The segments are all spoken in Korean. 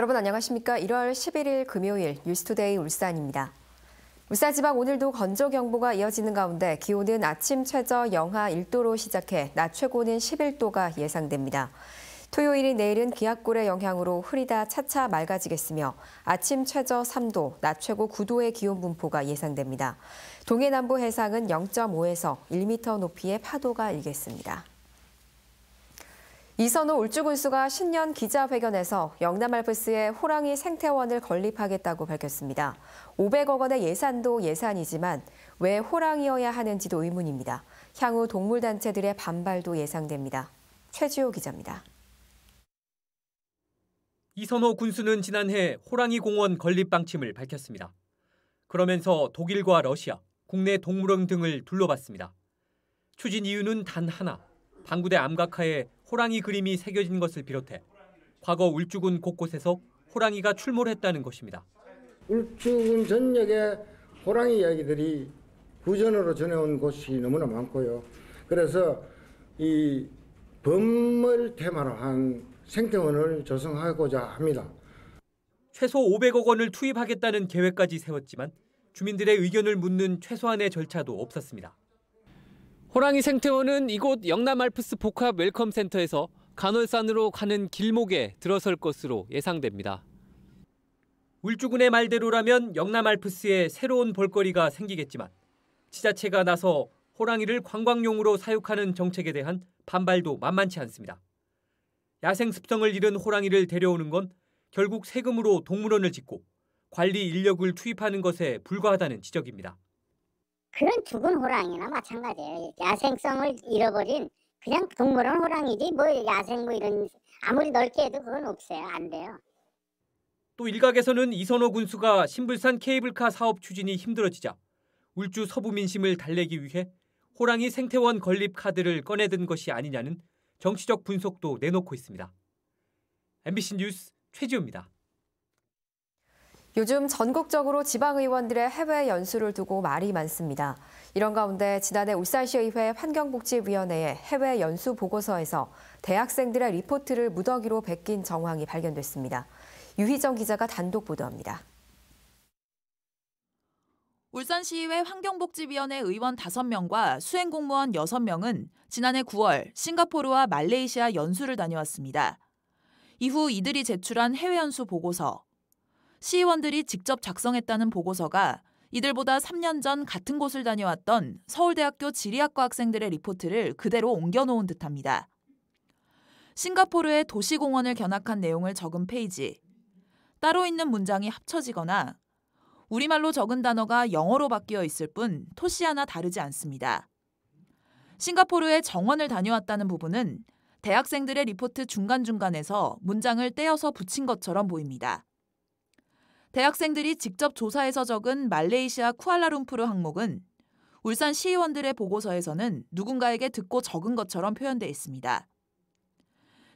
여러분 안녕하십니까? 1월 11일 금요일 뉴스투데이 울산입니다. 울산 지방 오늘도 건조 경보가 이어지는 가운데 기온은 아침 최저 영하 1도로 시작해 낮 최고는 11도가 예상됩니다. 토요일인 내일은 기압골의 영향으로 흐리다 차차 맑아지겠으며 아침 최저 3도, 낮 최고 9도의 기온 분포가 예상됩니다. 동해 남부 해상은 0.5에서 1m 높이의 파도가 일겠습니다. 이선호 울주군수가 신년 기자회견에서 영남알프스에 호랑이 생태원을 건립하겠다고 밝혔습니다. 500억 원의 예산도 예산이지만 왜 호랑이여야 하는지도 의문입니다. 향후 동물단체들의 반발도 예상됩니다. 최지호 기자입니다. 이선호 군수는 지난해 호랑이 공원 건립 방침을 밝혔습니다. 그러면서 독일과 러시아, 국내 동물원 등을 둘러봤습니다. 추진 이유는 단 하나, 방구대 암각하에 호랑이 그림이 새겨진 것을 비롯해 과거 울주군 곳곳에서 호랑이가 출몰했다는 것입니다. 울주군 전역에 호랑이 이야기들이 후전으로 전해온 곳이 너무나 많고요. 그래서 이 범을 테마로 한 생태원을 조성하고자 합니다. 최소 500억 원을 투입하겠다는 계획까지 세웠지만 주민들의 의견을 묻는 최소한의 절차도 없었습니다. 호랑이 생태원은 이곳 영남 알프스 복합 웰컴 센터에서 간월산으로 가는 길목에 들어설 것으로 예상됩니다. 울주군의 말대로라면 영남 알프스에 새로운 볼거리가 생기겠지만 지자체가 나서 호랑이를 관광용으로 사육하는 정책에 대한 반발도 만만치 않습니다. 야생 습성을 잃은 호랑이를 데려오는 건 결국 세금으로 동물원을 짓고 관리 인력을 투입하는 것에 불과하다는 지적입니다. 그런 죽은 호랑이나 마찬가지예요. 야생성을 잃어버린 그냥 동물원 호랑이지 뭐 야생 뭐 이런 아무리 넓게 해도 그건 없어요. 안 돼요. 또 일각에서는 이선호 군수가 신불산 케이블카 사업 추진이 힘들어지자 울주 서부 민심을 달래기 위해 호랑이 생태원 건립 카드를 꺼내든 것이 아니냐는 정치적 분석도 내놓고 있습니다. MBC 뉴스 최지우입니다. 요즘 전국적으로 지방의원들의 해외 연수를 두고 말이 많습니다. 이런 가운데 지난해 울산시의회 환경복지위원회의 해외 연수 보고서에서 대학생들의 리포트를 무더기로 베낀 정황이 발견됐습니다. 유희정 기자가 단독 보도합니다. 울산시의회 환경복지위원회 의원 5명과 수행공무원 6명은 지난해 9월 싱가포르와 말레이시아 연수를 다녀왔습니다. 이후 이들이 제출한 해외 연수 보고서, 시의원들이 직접 작성했다는 보고서가 이들보다 3년 전 같은 곳을 다녀왔던 서울대학교 지리학과 학생들의 리포트를 그대로 옮겨놓은 듯합니다. 싱가포르의 도시공원을 견학한 내용을 적은 페이지, 따로 있는 문장이 합쳐지거나 우리말로 적은 단어가 영어로 바뀌어 있을 뿐 토시 하나 다르지 않습니다. 싱가포르의 정원을 다녀왔다는 부분은 대학생들의 리포트 중간중간에서 문장을 떼어서 붙인 것처럼 보입니다. 대학생들이 직접 조사해서 적은 말레이시아 쿠알라룸푸르 항목은 울산 시의원들의 보고서에서는 누군가에게 듣고 적은 것처럼 표현돼 있습니다.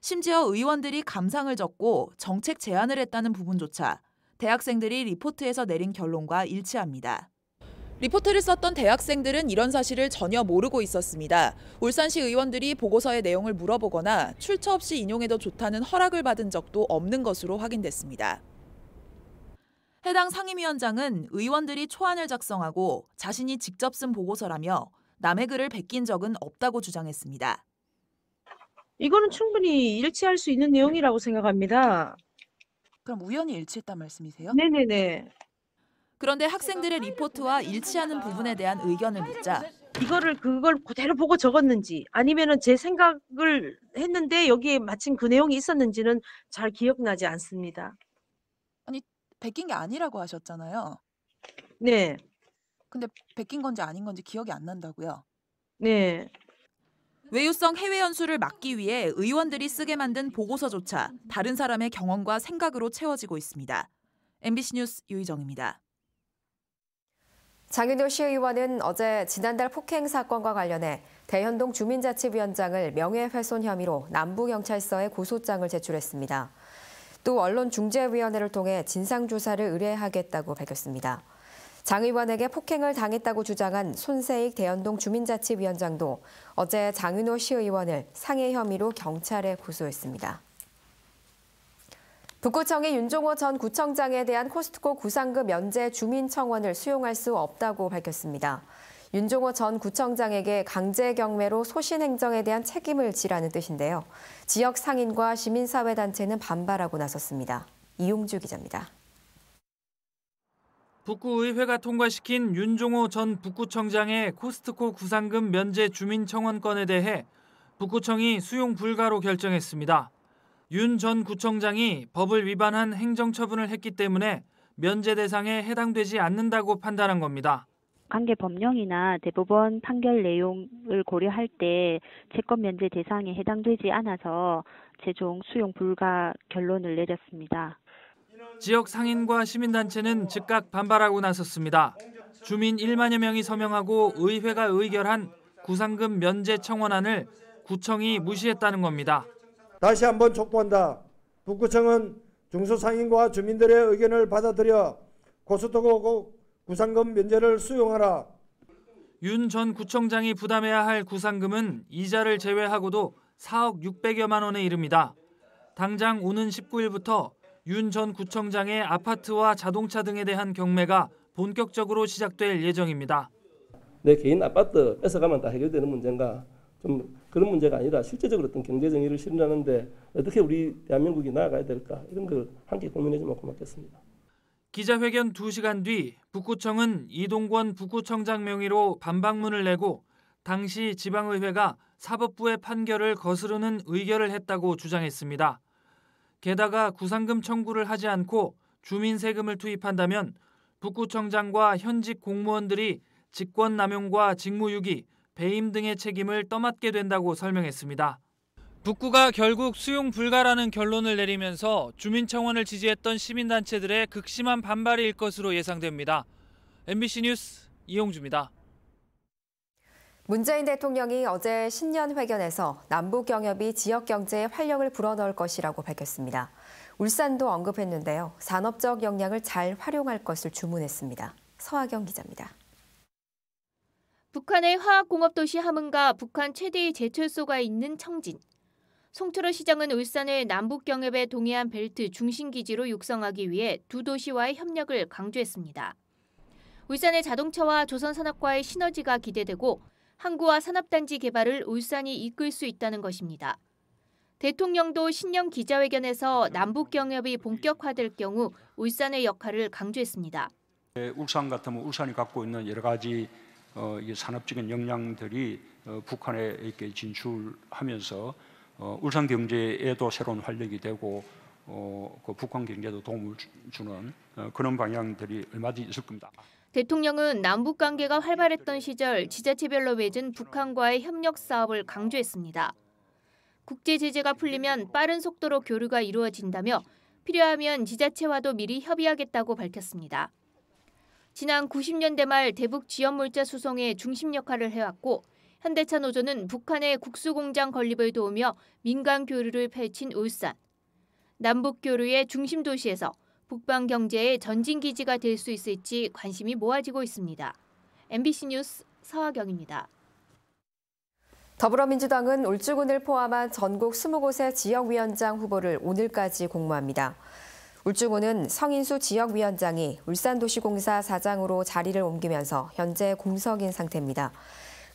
심지어 의원들이 감상을 적고 정책 제안을 했다는 부분조차 대학생들이 리포트에서 내린 결론과 일치합니다. 리포트를 썼던 대학생들은 이런 사실을 전혀 모르고 있었습니다. 울산시 의원들이 보고서의 내용을 물어보거나 출처 없이 인용해도 좋다는 허락을 받은 적도 없는 것으로 확인됐습니다. 해당 상임위원장은 의원들이 초안을 작성하고 자신이 직접 쓴 보고서라며 남의 글을 베낀 적은 없다고 주장했습니다. 이거는 충분히 일치할 수 있는 내용이라고 생각합니다. 그럼 우연히 일치했단 말씀이세요? 네네네. 그런데 학생들의 리포트와 일치하는 부분에 대한 의견을 묻자 이거를 그걸 그대로 보고 적었는지 아니면은 제 생각을 했는데 여기에 마침 그 내용이 있었는지는 잘 기억나지 않습니다. 베낀 게 아니라고 하셨잖아요. 네. 근데 베낀 건지 아닌 건지 기억이 안 난다고요. 네. 외유성 해외 연수를 막기 위해 의원들이 쓰게 만든 보고서조차 다른 사람의 경험과 생각으로 채워지고 있습니다. MBC 뉴스 유희정입니다. 장윤호 시의원은 어제 지난달 폭행 사건과 관련해 대현동 주민자치위원장을 명예훼손 혐의로 남부경찰서에 고소장을 제출했습니다. 또 언론중재위원회를 통해 진상조사를 의뢰하겠다고 밝혔습니다. 장 의원에게 폭행을 당했다고 주장한 손세익 대연동 주민자치위원장도 어제 장윤호 시의원을 상해 혐의로 경찰에 고소했습니다. 북구청이 윤종호 전 구청장에 대한 코스트코 구상금 면제 주민 청원을 수용할 수 없다고 밝혔습니다. 윤종호 전 구청장에게 강제 경매로 소신 행정에 대한 책임을 지라는 뜻인데요. 지역 상인과 시민사회 단체는 반발하고 나섰습니다. 이용주 기자입니다. 북구의회가 통과시킨 윤종호 전 북구청장의 코스트코 구상금 면제 주민 청원건에 대해 북구청이 수용 불가로 결정했습니다. 윤 전 구청장이 법을 위반한 행정처분을 했기 때문에 면제 대상에 해당되지 않는다고 판단한 겁니다. 관계 법령이나 대법원 판결 내용을 고려할 때 채권 면제 대상에 해당되지 않아서 최종 수용 불가 결론을 내렸습니다. 지역 상인과 시민단체는 즉각 반발하고 나섰습니다. 주민 1만여 명이 서명하고 의회가 의결한 구상금 면제 청원안을 구청이 무시했다는 겁니다. 다시 한번 촉구한다. 북구청은 중소상인과 주민들의 의견을 받아들여 고스톱고 구상금 면제를 수용하라. 윤 전 구청장이 부담해야 할 구상금은 이자를 제외하고도 4억 600여만 원에 이릅니다. 당장 오는 19일부터 윤 전 구청장의 아파트와 자동차 등에 대한 경매가 본격적으로 시작될 예정입니다. 내 개인 아파트 뺏어가면 다 해결되는 문제인가? 좀 그런 문제가 아니라 실제적으로 어떤 경제 정의를 실현하는데 어떻게 우리 대한민국이 나아가야 될까? 이런 걸 함께 고민해 주면 고맙겠습니다. 기자회견 2시간 뒤 북구청은 이동권 북구청장 명의로 반박문을 내고 당시 지방의회가 사법부의 판결을 거스르는 의결을 했다고 주장했습니다. 게다가 구상금 청구를 하지 않고 주민 세금을 투입한다면 북구청장과 현직 공무원들이 직권 남용과 직무유기, 배임 등의 책임을 떠맡게 된다고 설명했습니다. 북구가 결국 수용 불가라는 결론을 내리면서 주민청원을 지지했던 시민단체들의 극심한 반발이 일 것으로 예상됩니다. MBC 뉴스 이용주입니다. 문재인 대통령이 어제 신년 회견에서 남북 경협이 지역 경제에 활력을 불어넣을 것이라고 밝혔습니다. 울산도 언급했는데요. 산업적 역량을 잘 활용할 것을 주문했습니다. 서하경 기자입니다. 북한의 화학공업도시 함흥과 북한 최대의 제철소가 있는 청진. 송철호 시장은 울산을 남북 경협의 동해안 벨트 중심 기지로 육성하기 위해 두 도시와의 협력을 강조했습니다. 울산의 자동차와 조선산업과의 시너지가 기대되고 항구와 산업단지 개발을 울산이 이끌 수 있다는 것입니다. 대통령도 신년 기자회견에서 남북 경협이 본격화될 경우 울산의 역할을 강조했습니다. 울산 같으면 울산이 갖고 있는 여러 가지 어, 산업적인 역량들이 어, 북한에 진출하면서 어, 울산 경제에도 새로운 활력이 되고 어, 그 북한 경제도 도움을 주는 어, 그런 방향들이 얼마든지 있을 겁니다. 대통령은 남북 관계가 활발했던 시절 지자체별로 맺은 북한과의 협력 사업을 강조했습니다. 국제 제재가 풀리면 빠른 속도로 교류가 이루어진다며 필요하면 지자체와도 미리 협의하겠다고 밝혔습니다. 지난 90년대 말 대북 지원 물자 수송의 중심 역할을 해왔고 현대차 노조는 북한의 국수공장 건립을 도우며 민간 교류를 펼친 울산. 남북 교류의 중심 도시에서 북방 경제의 전진 기지가 될 수 있을지 관심이 모아지고 있습니다. MBC 뉴스 서하경입니다. 더불어민주당은 울주군을 포함한 전국 20곳의 지역위원장 후보를 오늘까지 공모합니다. 울주군은 성인수 지역위원장이 울산도시공사 사장으로 자리를 옮기면서 현재 공석인 상태입니다.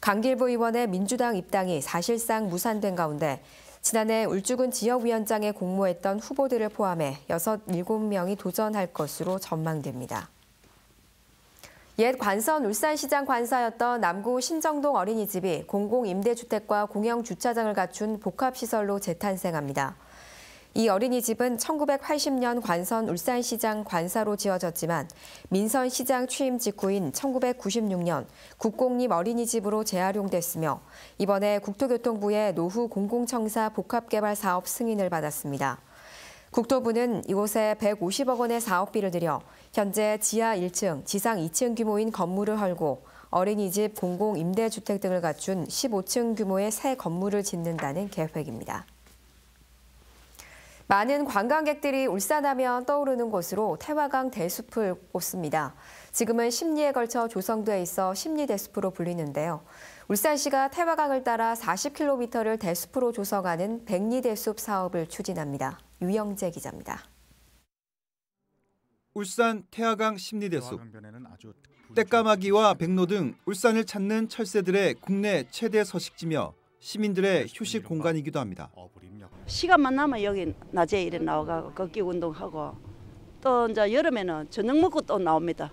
강길부 의원의 민주당 입당이 사실상 무산된 가운데 지난해 울주군 지역위원장에 공모했던 후보들을 포함해 6, 7명이 도전할 것으로 전망됩니다. 옛 관선 울산시장 관사였던 남구 신정동 어린이집이 공공임대주택과 공영주차장을 갖춘 복합시설로 재탄생합니다. 이 어린이집은 1980년 관선 울산시장 관사로 지어졌지만 민선시장 취임 직후인 1996년 국공립 어린이집으로 재활용됐으며 이번에 국토교통부의 노후 공공청사 복합개발 사업 승인을 받았습니다. 국토부는 이곳에 150억 원의 사업비를 들여 현재 지하 1층, 지상 2층 규모인 건물을 헐고 어린이집, 공공임대주택 등을 갖춘 15층 규모의 새 건물을 짓는다는 계획입니다. 많은 관광객들이 울산하면 떠오르는 곳으로 태화강 대숲을 꼽습니다. 지금은 심리에 걸쳐 조성돼 있어 심리 대숲으로 불리는데요. 울산시가 태화강을 따라 40km를 대숲으로 조성하는 백리대숲 사업을 추진합니다. 유영재 기자입니다. 울산 태화강 심리대숲, 떼까마귀와 백로 등 울산을 찾는 철새들의 국내 최대 서식지며 시민들의 휴식 공간이기도 합니다. 시간만 나면 여기 낮에 이래 나와가 걷기 운동하고 또 이제 여름에는 저녁 먹고 또 나옵니다.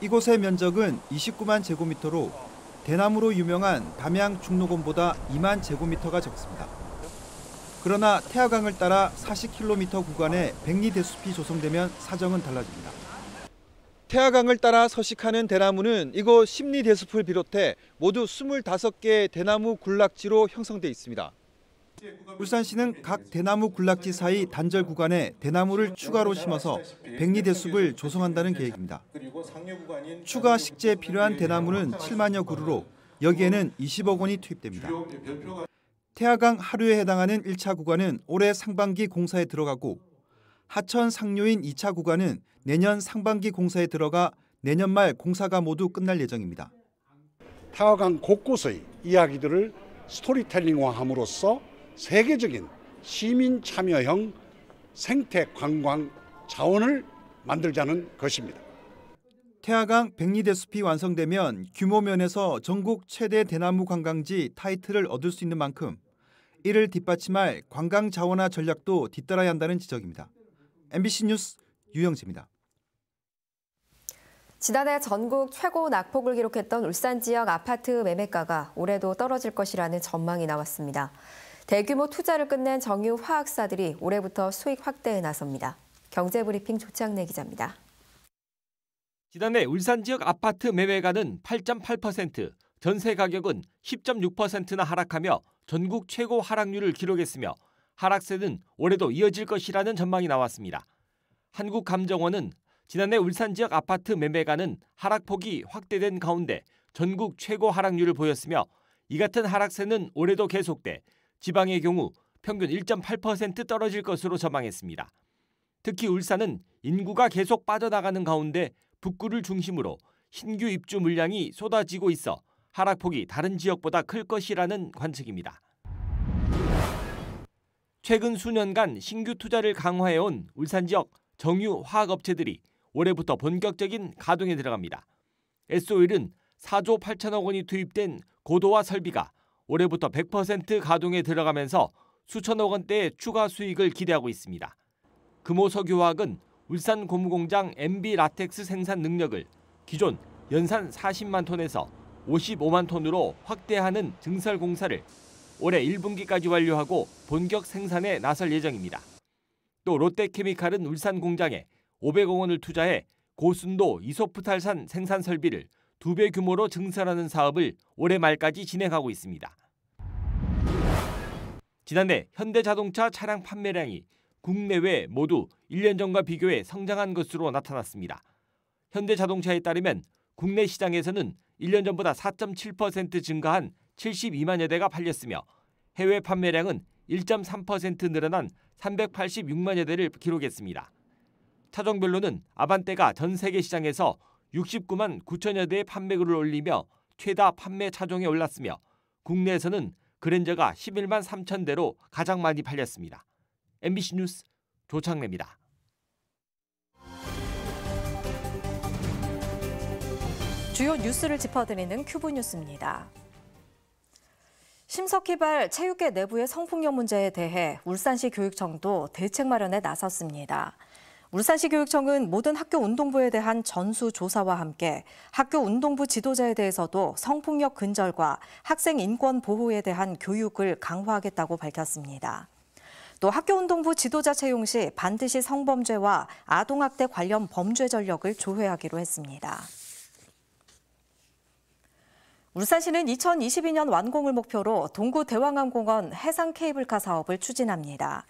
이곳의 면적은 29만 제곱미터로 대나무로 유명한 담양 중록원보다 2만 제곱미터가 적습니다. 그러나 태화강을 따라 40km 구간의 백리대숲이 조성되면 사정은 달라집니다. 태화강을 따라 서식하는 대나무는 이곳 심리대숲을 비롯해 모두 25개의 대나무 군락지로 형성돼 있습니다. 울산시는 각 대나무 군락지 사이 단절 구간에 대나무를 추가로 심어서 백리대숲을 조성한다는 계획입니다. 추가 식재에 필요한 대나무는 7만여 그루로 여기에는 20억 원이 투입됩니다. 태화강 하류에 해당하는 1차 구간은 올해 상반기 공사에 들어가고 하천 상류인 2차 구간은 내년 상반기 공사에 들어가 내년 말 공사가 모두 끝날 예정입니다. 태화강 곳곳의 이야기들을 스토리텔링화함으로써 세계적인 시민 참여형 생태 관광 자원을 만들자는 것입니다. 태화강 백리대 숲이 완성되면 규모 면에서 전국 최대 대나무 관광지 타이틀을 얻을 수 있는 만큼 이를 뒷받침할 관광 자원화 전략도 뒤따라야 한다는 지적입니다. MBC 뉴스 유영재입니다. 지난해 전국 최고 낙폭을 기록했던 울산 지역 아파트 매매가가 올해도 떨어질 것이라는 전망이 나왔습니다. 대규모 투자를 끝낸 정유 화학사들이 올해부터 수익 확대에 나섭니다. 경제브리핑 조창래 기자입니다. 지난해 울산 지역 아파트 매매가는 8.8%, 전세 가격은 10.6%나 하락하며 전국 최고 하락률을 기록했으며 하락세는 올해도 이어질 것이라는 전망이 나왔습니다. 한국감정원은 지난해 울산 지역 아파트 매매가는 하락폭이 확대된 가운데 전국 최고 하락률을 보였으며 이 같은 하락세는 올해도 계속돼 지방의 경우 평균 1.8% 떨어질 것으로 전망했습니다. 특히 울산은 인구가 계속 빠져나가는 가운데 북구를 중심으로 신규 입주 물량이 쏟아지고 있어 하락폭이 다른 지역보다 클 것이라는 관측입니다. 최근 수년간 신규 투자를 강화해온 울산 지역 정유 화학업체들이 올해부터 본격적인 가동에 들어갑니다. SO일은 4조 8천억 원이 투입된 고도화 설비가 올해부터 100% 가동에 들어가면서 수천억 원대의 추가 수익을 기대하고 있습니다. 금호석유화학은 울산 고무공장 MB 라텍스 생산 능력을 기존 연산 40만 톤에서 55만 톤으로 확대하는 증설 공사를 올해 1분기까지 완료하고 본격 생산에 나설 예정입니다. 또 롯데케미칼은 울산 공장에 500억 원을 투자해 고순도 이소프탈산 생산 설비를 두 배 규모로 증설하는 사업을 올해 말까지 진행하고 있습니다. 지난해 현대자동차 차량 판매량이 국내외 모두 1년 전과 비교해 성장한 것으로 나타났습니다. 현대자동차에 따르면 국내 시장에서는 1년 전보다 4.7% 증가한 72만여 대가 팔렸으며 해외 판매량은 1.3% 늘어난 386만여 대를 기록했습니다. 차종별로는 아반떼가 전 세계 시장에서 69만 9천여 대의 판매글을 올리며 최다 판매 차종에 올랐으며 국내에서는 그랜저가 11만 3천 대로 가장 많이 팔렸습니다. MBC 뉴스 조창래입니다. 주요 뉴스를 짚어드리는 큐브 뉴스입니다. 심석희발 체육계 내부의 성폭력 문제에 대해 울산시 교육청도 대책 마련에 나섰습니다. 울산시 교육청은 모든 학교 운동부에 대한 전수 조사와 함께 학교 운동부 지도자에 대해서도 성폭력 근절과 학생 인권 보호에 대한 교육을 강화하겠다고 밝혔습니다. 또 학교 운동부 지도자 채용 시 반드시 성범죄와 아동학대 관련 범죄 전력을 조회하기로 했습니다. 울산시는 2022년 완공을 목표로 동구 대왕항공원 해상 케이블카 사업을 추진합니다.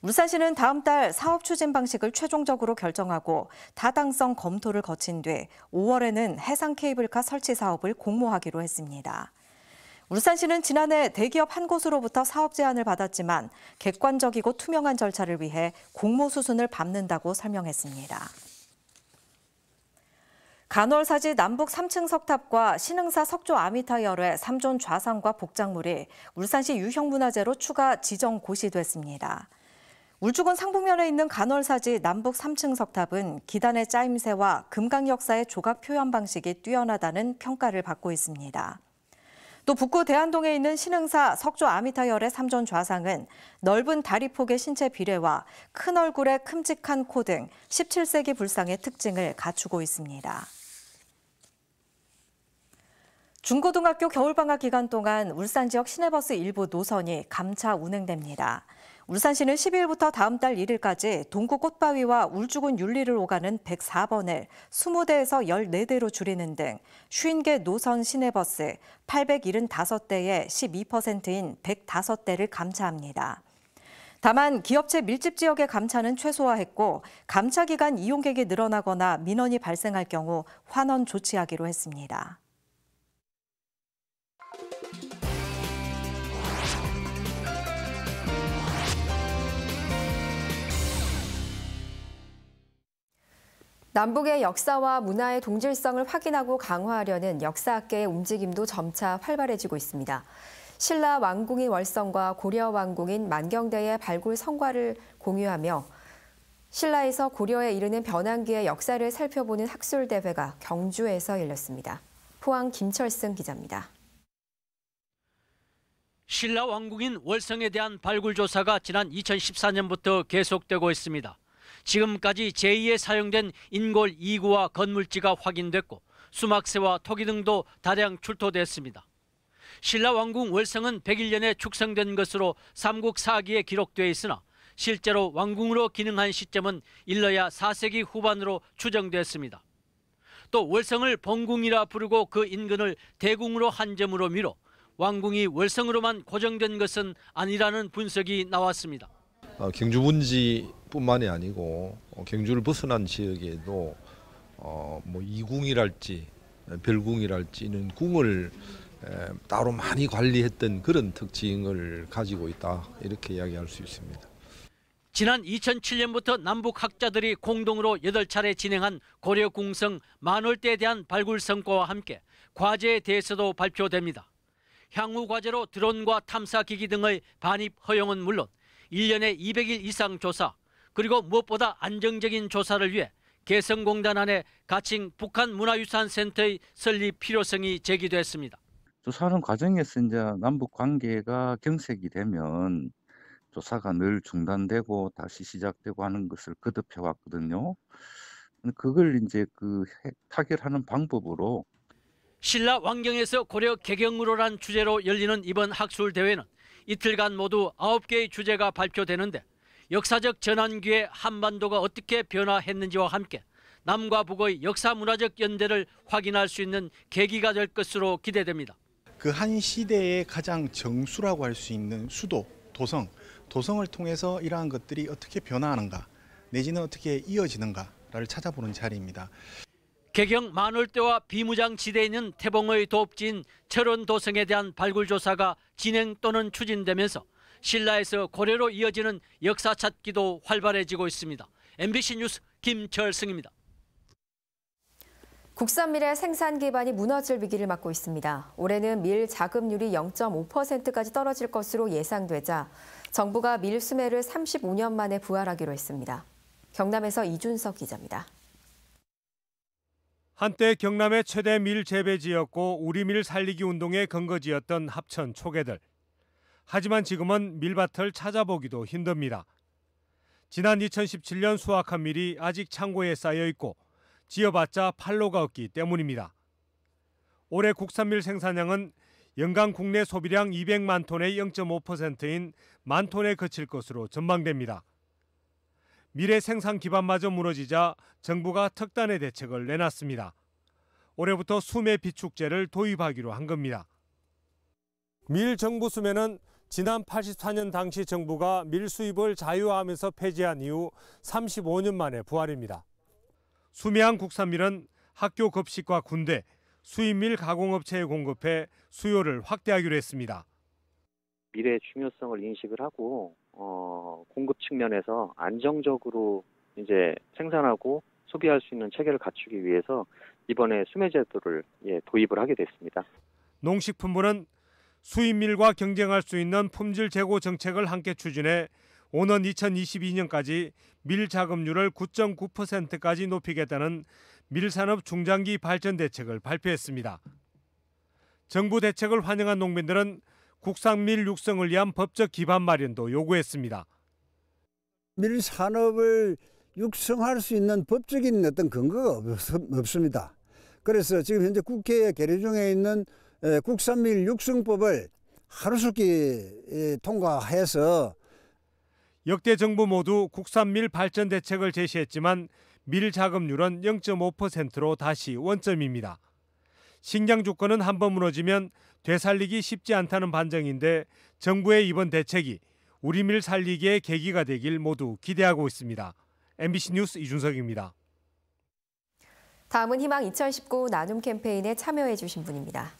울산시는 다음 달 사업 추진 방식을 최종적으로 결정하고 타당성 검토를 거친 뒤 5월에는 해상 케이블카 설치 사업을 공모하기로 했습니다. 울산시는 지난해 대기업 한 곳으로부터 사업 제안을 받았지만 객관적이고 투명한 절차를 위해 공모 수순을 밟는다고 설명했습니다. 간월사지 남북 3층 석탑과 신흥사 석조 아미타 열의 3존 좌상과 복장물이 울산시 유형문화재로 추가 지정 고시됐습니다. 울주군 상북면에 있는 간월사지 남북 3층 석탑은 기단의 짜임새와 금강 역사의 조각 표현 방식이 뛰어나다는 평가를 받고 있습니다. 또 북구 대안동에 있는 신흥사 석조 아미타열의 삼존 좌상은 넓은 다리 폭의 신체 비례와 큰 얼굴의 큼직한 코 등 17세기 불상의 특징을 갖추고 있습니다. 중고등학교 겨울방학 기간 동안 울산 지역 시내버스 일부 노선이 감차 운행됩니다. 울산시는 12일부터 다음 달 1일까지 동구 꽃바위와 울주군 윤리를 오가는 104번을 20대에서 14대로 줄이는 등 50개 노선 시내버스 875대의 12%인 105대를 감차합니다. 다만 기업체 밀집 지역의 감차는 최소화했고 감차 기간 이용객이 늘어나거나 민원이 발생할 경우 환원 조치하기로 했습니다. 남북의 역사와 문화의 동질성을 확인하고 강화하려는 역사학계의 움직임도 점차 활발해지고 있습니다. 신라 왕궁인 월성과 고려 왕궁인 만경대의 발굴 성과를 공유하며 신라에서 고려에 이르는 변환기의 역사를 살펴보는 학술 대회가 경주에서 열렸습니다. 포항 김철승 기자입니다. 신라 왕궁인 월성에 대한 발굴 조사가 지난 2014년부터 계속되고 있습니다. 지금까지 제2에 사용된 인골 2구와 건물지가 확인됐고 수막새와 토기 등도 다량 출토됐습니다. 신라 왕궁 월성은 101년에 축성된 것으로 삼국 사기에 기록되어 있으나 실제로 왕궁으로 기능한 시점은 일러야 4세기 후반으로 추정됐습니다. 또 월성을 본궁이라 부르고 그 인근을 대궁으로 한 점으로 미뤄 왕궁이 월성으로만 고정된 것은 아니라는 분석이 나왔습니다. 어, 경주 문지 뿐만이 아니고 어, 경주를 벗어난 지역에도 어, 뭐 이궁이랄지 별궁이랄지 는 궁을 에, 따로 많이 관리했던 그런 특징을 가지고 있다 이렇게 이야기할 수 있습니다. 지난 2007년부터 남북 학자들이 공동으로 8차례 진행한 고려 궁성 만월대에 대한 발굴 성과와 함께 과제에 대해서도 발표됩니다. 향후 과제로 드론과 탐사 기기 등의 반입 허용은 물론 1년에 200일 이상 조사 그리고 무엇보다 안정적인 조사를 위해 개성공단 안에 가칭 북한문화유산센터의 설립 필요성이 제기됐습니다. 조사하는 과정에서 이제 남북 관계가 경색이 되면 조사가 늘 중단되고 다시 시작되고 하는 것을 거듭해 왔거든요. 그걸 이제 그 타결하는 방법으로 신라 왕경에서 고려 개경으로란 주제로 열리는 이번 학술 대회는 이틀간 모두 9개의 주제가 발표되는데 역사적 전환기에 한반도가 어떻게 변화했는지와 함께 남과 북의 역사 문화적 연대를 확인할 수 있는 계기가 될 것으로 기대됩니다. 그 한 시대의 가장 정수라고 할 수 있는 수도, 도성, 도성을 통해서 이러한 것들이 어떻게 변화하는가, 내지는 어떻게 이어지는가를 찾아보는 자리입니다. 개경 만월대와 비무장 지대에 있는 태봉의 도읍지인 철원 도성에 대한 발굴 조사가 진행 또는 추진되면서 신라에서 고려로 이어지는 역사 찾기도 활발해지고 있습니다. MBC 뉴스 김철승입니다. 국산 밀의 생산 기반이 무너질 위기를 맞고 있습니다. 올해는 밀 자급률이 0.5%까지 떨어질 것으로 예상되자 정부가 밀 수매를 35년 만에 부활하기로 했습니다. 경남에서 이준석 기자입니다. 한때 경남의 최대 밀 재배지였고 우리 밀 살리기 운동의 근거지였던 합천 초계들. 하지만 지금은 밀밭을 찾아보기도 힘듭니다. 지난 2017년 수확한 밀이 아직 창고에 쌓여 있고 지어봤자 팔로가 없기 때문입니다. 올해 국산밀 생산량은 연간 국내 소비량 200만 톤의 0.5%인 만 톤에 그칠 것으로 전망됩니다. 미래 생산 기반마저 무너지자 정부가 특단의 대책을 내놨습니다. 올해부터 수매 비축제를 도입하기로 한 겁니다. 밀 정부 수매는 지난 84년 당시 정부가 밀 수입을 자유화하면서 폐지한 이후 35년 만에 부활입니다. 수매한 국산밀은 학교 급식과 군대, 수입밀 가공업체에 공급해 수요를 확대하기로 했습니다. 밀의 중요성을 인식을 하고 어, 공급 측면에서 안정적으로 이제 생산하고 소비할 수 있는 체계를 갖추기 위해서 이번에 수매 제도를 예, 도입을 하게 됐습니다. 농식품부는 수입밀과 경쟁할 수 있는 품질 제고 정책을 함께 추진해 오는 2022년까지 밀 자급률을 9.9%까지 높이겠다는 밀산업 중장기 발전 대책을 발표했습니다. 정부 대책을 환영한 농민들은 국산 밀 육성을 위한 법적 기반 마련도 요구했습니다. 밀 산업을 육성할 수 있는 법적인 어떤 근거가 없습니다. 그래서 지금 현재 국회에 계류 중에 있는 국산밀 육성법을 하루속히 통과해서 역대 정부 모두 국산밀 발전 대책을 제시했지만 밀 자급률은 0.5%로 다시 원점입니다. 식량 주권은 한 번 무너지면 되살리기 쉽지 않다는 반정인데 정부의 이번 대책이 우리 밀 살리기의 계기가 되길 모두 기대하고 있습니다. MBC 뉴스 이준석입니다. 다음은 희망 2019 나눔 캠페인에 참여해 주신 분입니다.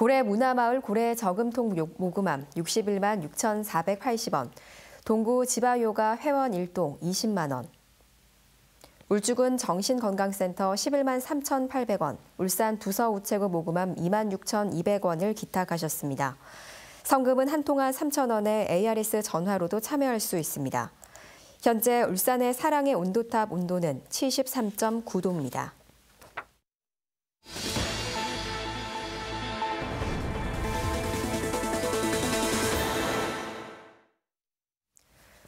고래 문화마을 고래 저금통 모금함 61만 6,480원, 동구 지바요가 회원 1동 20만 원, 울주군 정신건강센터 11만 3,800원, 울산 두서우체국 모금함 2만 6,200원을 기탁하셨습니다. 성금은 한 통화 3,000원에 ARS 전화로도 참여할 수 있습니다. 현재 울산의 사랑의 온도탑 온도는 73.9도입니다.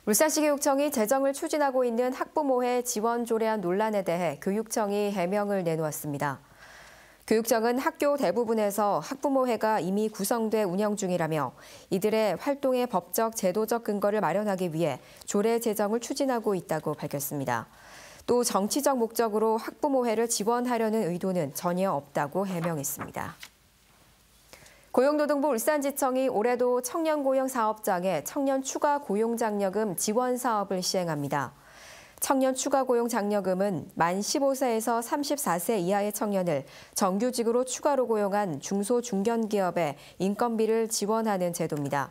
울산시 교육청이 재정을 추진하고 있는 학부모회 지원 조례안 논란에 대해 교육청이 해명을 내놓았습니다. 교육청은 학교 대부분에서 학부모회가 이미 구성돼 운영 중이라며 이들의 활동의 법적 제도적 근거를 마련하기 위해 조례 제정을 추진하고 있다고 밝혔습니다. 또 정치적 목적으로 학부모회를 지원하려는 의도는 전혀 없다고 해명했습니다. 고용노동부 울산지청이 올해도 청년 고용 사업장에 청년 추가 고용 장려금 지원 사업을 시행합니다. 청년 추가 고용 장려금은 만 15세에서 34세 이하의 청년을 정규직으로 추가로 고용한 중소 중견 기업의 인건비를 지원하는 제도입니다.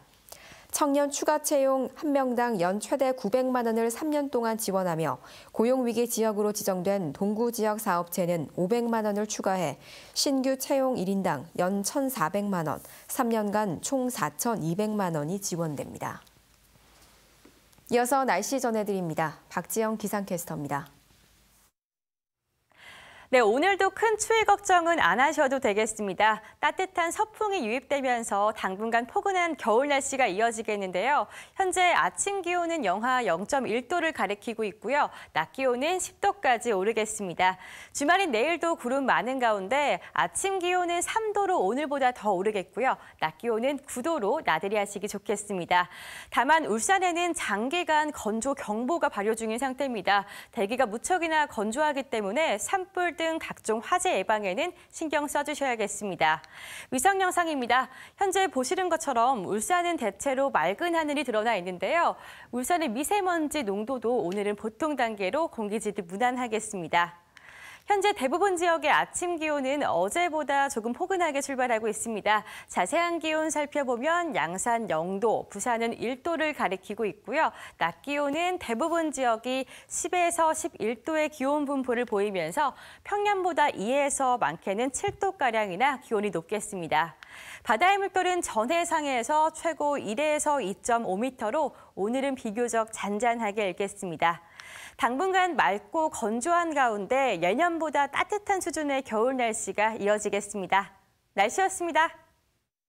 청년 추가 채용 한 명당 연 최대 900만 원을 3년 동안 지원하며 고용위기 지역으로 지정된 동구 지역 사업체는 500만 원을 추가해 신규 채용 1인당 연 1,400만 원, 3년간 총 4,200만 원이 지원됩니다. 이어서 날씨 전해드립니다. 박지영 기상캐스터입니다. 네, 오늘도 큰 추위 걱정은 안 하셔도 되겠습니다. 따뜻한 서풍이 유입되면서 당분간 포근한 겨울 날씨가 이어지겠는데요. 현재 아침 기온은 영하 0.1도를 가리키고 있고요. 낮 기온은 10도까지 오르겠습니다. 주말인 내일도 구름 많은 가운데 아침 기온은 3도로 오늘보다 더 오르겠고요. 낮 기온은 9도로 나들이 하시기 좋겠습니다. 다만 울산에는 장기간 건조 경보가 발효 중인 상태입니다. 대기가 무척이나 건조하기 때문에 산불 등 각종 화재 예방에는 신경 써주셔야겠습니다. 위성 영상입니다. 현재 보시는 것처럼 울산은 대체로 맑은 하늘이 드러나 있는데요. 울산의 미세먼지 농도도 오늘은 보통 단계로 공기질이 무난하겠습니다. 현재 대부분 지역의 아침 기온은 어제보다 조금 포근하게 출발하고 있습니다. 자세한 기온 살펴보면 양산 0도, 부산은 1도를 가리키고 있고요. 낮 기온은 대부분 지역이 10에서 11도의 기온 분포를 보이면서 평년보다 2에서 많게는 7도가량이나 기온이 높겠습니다. 바다의 물결은 전해 상해에서 최고 1에서 2.5m로 오늘은 비교적 잔잔하게 일겠습니다. 당분간 맑고 건조한 가운데 예년보다 따뜻한 수준의 겨울 날씨가 이어지겠습니다. 날씨였습니다.